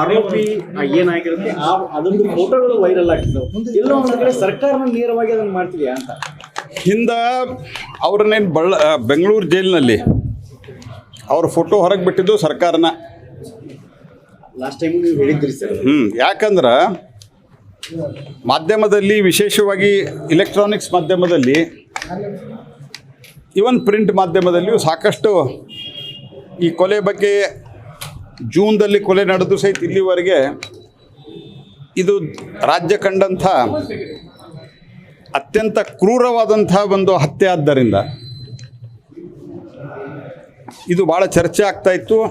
ಆರೋಪಿ ಏನಾಗಿರುತ್ತೆ ಆ ಅದೊಂದು ಫೋಟೋಗಳು ವೈರಲ್ ಆಗ್ತಿದ್ದಾವೆ. ಎಲ್ಲೋ ಒಂದು ಕಡೆ ಸರ್ಕಾರನ ನೇರವಾಗಿ ಅದನ್ನ ಮಾಡ್ತಿದ್ಯಾ ಅಂತ. ಹಿಂದ ಅವ್ರನ್ನೇನು ಬಳ್ಳ ಬೆಂಗಳೂರು ಜೈಲಿನಲ್ಲಿ ಅವ್ರ ಫೋಟೋ ಹೊರಗೆ ಬಿಟ್ಟಿದ್ದು ಸರ್ಕಾರನ. ಲಾಸ್ಟ್ ಟೈಮ್ ನೀವು ಹೇಳಿದ್ರಿ ಸರ್ ಹ್ಞೂ ಯಾಕಂದ್ರೆ ಮಾಧ್ಯಮದಲ್ಲಿ ವಿಶೇಷವಾಗಿ ಇಲೆಕ್ಟ್ರಾನಿಕ್ಸ್ ಮಾಧ್ಯಮದಲ್ಲಿ ಇವನ್ ಪ್ರಿಂಟ್ ಮಾಧ್ಯಮದಲ್ಲಿಯೂ ಸಾಕಷ್ಟು ಈ ಕೊಲೆ ಬಗ್ಗೆ ಜೂನ್ದಲ್ಲಿ ಕೊಲೆ ನಡೆದು ಸಹಿತ ಇಲ್ಲಿವರೆಗೆ ಇದು ರಾಜ್ಯ ಕಂಡಂಥ ಅತ್ಯಂತ ಕ್ರೂರವಾದಂಥ ಒಂದು ಹತ್ಯೆ ಆದ್ದರಿಂದ ಇದು ಭಾಳ ಚರ್ಚೆ ಆಗ್ತಾ ಇತ್ತು.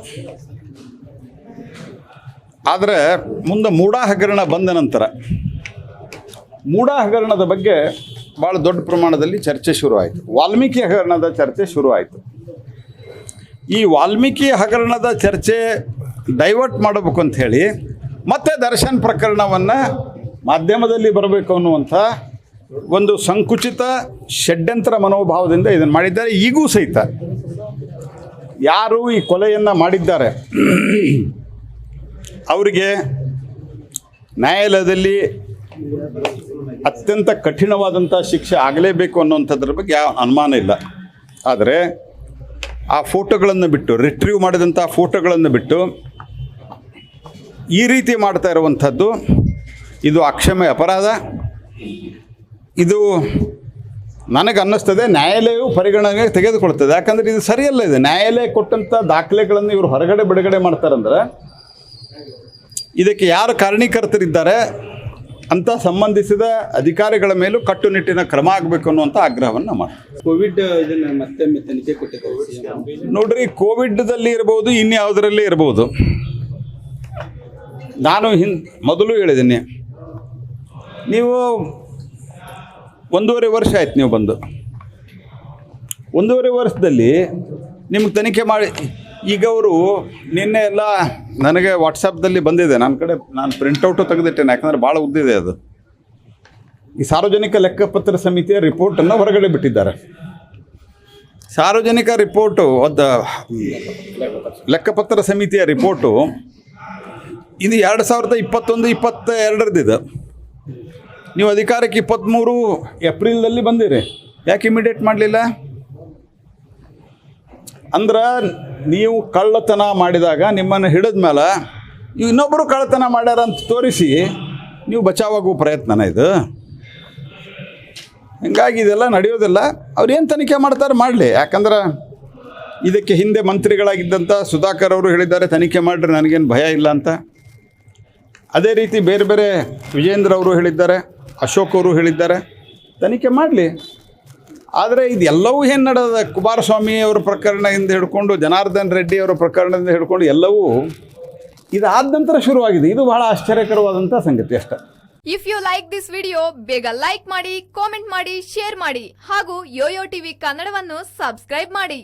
ಆದರೆ ಮುಂದೆ ಮೂಡಾ ಹಗರಣ ಬಂದ ನಂತರ ಮೂಡಾ ಹಗರಣದ ಬಗ್ಗೆ ಭಾಳ ದೊಡ್ಡ ಪ್ರಮಾಣದಲ್ಲಿ ಚರ್ಚೆ ಶುರುವಾಯಿತು. ವಾಲ್ಮೀಕಿ ಹಗರಣದ ಚರ್ಚೆ ಶುರುವಾಯಿತು. ಈ ವಾಲ್ಮೀಕಿ ಹಗರಣದ ಚರ್ಚೆ ಡೈವರ್ಟ್ ಮಾಡಬೇಕು ಅಂತ ಹೇಳಿ ಮತ್ತೆ ದರ್ಶನ್ ಪ್ರಕರಣವನ್ನು ಮಾಧ್ಯಮದಲ್ಲಿ ಬರಬೇಕು ಅನ್ನುವಂಥ ಒಂದು ಸಂಕುಚಿತ ಷಡ್ಯಂತ್ರ ಮನೋಭಾವದಿಂದ ಇದನ್ನು ಮಾಡಿದ್ದಾರೆ. ಈಗೂ ಸಹಿತ ಯಾರು ಈ ಕೊಲೆಯನ್ನು ಮಾಡಿದ್ದಾರೆ? ಅವರಿಗೆ ನ್ಯಾಯಾಲಯದಲ್ಲಿ ಅತ್ಯಂತ ಕಠಿಣವಾದಂಥ ಶಿಕ್ಷೆ ಆಗಲೇಬೇಕು ಅನ್ನುವಂಥದ್ರ ಬಗ್ಗೆ ಯಾವ ಅನುಮಾನ ಇಲ್ಲ. ಆದರೆ ಆ ಫೋಟೋಗಳನ್ನು ಬಿಟ್ಟು ರಿಟ್ರೀವ್ ಮಾಡಿದಂಥ ಫೋಟೋಗಳನ್ನು ಬಿಟ್ಟು, ಈ ರೀತಿ ಮಾಡ್ತಾ ಇರುವಂಥದ್ದು, ಇದು ಅಕ್ಷಮ್ಯ ಅಪರಾಧ. ಇದು ನನಗೆ ಅನ್ನಿಸ್ತದೆ, ನ್ಯಾಯಾಲಯವು ಪರಿಗಣನೆಗೆ ತೆಗೆದುಕೊಳ್ತದೆ. ಯಾಕಂದರೆ ಇದು ಸರಿಯಲ್ಲ ಇದೆ. ನ್ಯಾಯಾಲಯ ಕೊಟ್ಟಂಥ ದಾಖಲೆಗಳನ್ನು ಇವರು ಹೊರಗಡೆ ಬಿಡುಗಡೆ ಮಾಡ್ತಾರಂದ್ರೆ, ಇದಕ್ಕೆ ಯಾರು ಕಾರಣೀಕರ್ತರಿದ್ದಾರೆ? ಅಂತ ಸಂಬಂಧಿಸಿದ ಅಧಿಕಾರಿಗಳ ಮೇಲೂ ಕಟ್ಟುನಿಟ್ಟಿನ ಕ್ರಮ ಆಗಬೇಕು ಅನ್ನುವಂಥ ಆಗ್ರಹವನ್ನು ಮಾಡ್ತೀವಿ. ಕೋವಿಡ್ ಮತ್ತೆ ತನಿಖೆ ಕೊಟ್ಟಿದ್ದಾರೆ CM. ನೋಡ್ರಿ ಕೋವಿಡ್ದಲ್ಲಿ ಇರ್ಬೋದು ಇನ್ಯಾವುದರಲ್ಲಿ ಇರ್ಬೋದು. ನಾನು ಹಿನ್ ಮೊದಲು ಹೇಳಿದ್ದೀನಿ. ನೀವು ಒಂದೂವರೆ ವರ್ಷ ಆಯ್ತು ನೀವು ಬಂದು. ಒಂದೂವರೆ ವರ್ಷದಲ್ಲಿ ನಿಮ್ಗೆ ತನಿಖೆ ಮಾಡಿ ಈಗ ಅವರು ನಿನ್ನೆ ಎಲ್ಲ ನನಗೆ ವಾಟ್ಸಪ್ದಲ್ಲಿ ಬಂದಿದೆ. ನನ್ನ ಕಡೆ ನಾನು ಪ್ರಿಂಟೌಟು ತೆಗೆದಿಟ್ಟೇನೆ, ಯಾಕಂದರೆ ಭಾಳ ಉದ್ದಿದೆ ಅದು. ಈ ಸಾರ್ವಜನಿಕ ಲೆಕ್ಕಪತ್ರ ಸಮಿತಿಯ ರಿಪೋರ್ಟನ್ನು ಹೊರಗಡೆ ಬಿಟ್ಟಿದ್ದಾರೆ. ಸಾರ್ವಜನಿಕ ರಿಪೋರ್ಟು ಅದ, ಲೆಕ್ಕಪತ್ರ ಸಮಿತಿಯ ರಿಪೋರ್ಟು ಇದು ಎರಡು ಸಾವಿರದ ಇಪ್ಪತ್ತೊಂದು ಇಪ್ಪತ್ತ ಎರಡರದ್ದಿದೆ ನೀವು ಅಧಿಕಾರಕ್ಕೆ ಇಪ್ಪತ್ತ್ಮೂರು ಏಪ್ರಿಲ್ದಲ್ಲಿ ಬಂದಿರಿ. ಯಾಕೆ ಇಮಿಡಿಯೇಟ್ ಮಾಡಲಿಲ್ಲ? ಅಂದ್ರೆ ನೀವು ಕಳ್ಳತನ ಮಾಡಿದಾಗ ನಿಮ್ಮನ್ನು ಹಿಡಿದ ಮೇಲೆ ಇನ್ನೊಬ್ಬರು ಕಳ್ಳತನ ಮಾಡ್ಯಾರ ಅಂತ ತೋರಿಸಿ ನೀವು ಬಚಾವಾಗುವ ಪ್ರಯತ್ನನ ಇದು. ಹಿಂಗಾಗಿ ಇದೆಲ್ಲ ನಡೆಯೋದಿಲ್ಲ. ಅವ್ರು ಏನು ತನಿಖೆ ಮಾಡ್ತಾರೆ ಮಾಡಲಿ. ಯಾಕಂದ್ರೆ ಇದಕ್ಕೆ ಹಿಂದೆ ಮಂತ್ರಿಗಳಾಗಿದ್ದಂಥ ಸುಧಾಕರ್ ಅವರು ಹೇಳಿದ್ದಾರೆ, ತನಿಖೆ ಮಾಡಿರಿ, ನನಗೇನು ಭಯ ಇಲ್ಲ ಅಂತ. ಅದೇ ರೀತಿ ಬೇರೆ ಬೇರೆ ವಿಜೇಂದ್ರ ಅವರು ಹೇಳಿದ್ದಾರೆ, ಅಶೋಕ್ ಅವರು ಹೇಳಿದ್ದಾರೆ. ತನಿಖೆ ಮಾಡಲಿ. ಆದರೆ ಇದೆಲ್ಲವೂ ಏನು ನಡೆದ ಕುಮಾರಸ್ವಾಮಿ ಅವರ ಪ್ರಕರಣದಿಂದ ಹಿಡ್ಕೊಂಡು, ಜನಾರ್ದನ್ ರೆಡ್ಡಿ ಅವರ ಪ್ರಕರಣದಿಂದ ಹಿಡ್ಕೊಂಡು ಎಲ್ಲವೂ ಇದಾದ ನಂತರ ಶುರುವಾಗಿದೆ. ಇದು ಬಹಳ ಆಶ್ಚರ್ಯಕರವಾದಂಥ ಸಂಗತಿ ಅಷ್ಟೇ. If you like this video ಬೇಗ ಲೈಕ್ ಮಾಡಿ ಕಾಮೆಂಟ್ ಮಾಡಿ ಶೇರ್ ಮಾಡಿ ಹಾಗೂ ಯೋಯೋ ಟಿವಿ ಕನ್ನಡವನ್ನು ಸಬ್ಸ್ಕ್ರೈಬ್ ಮಾಡಿ.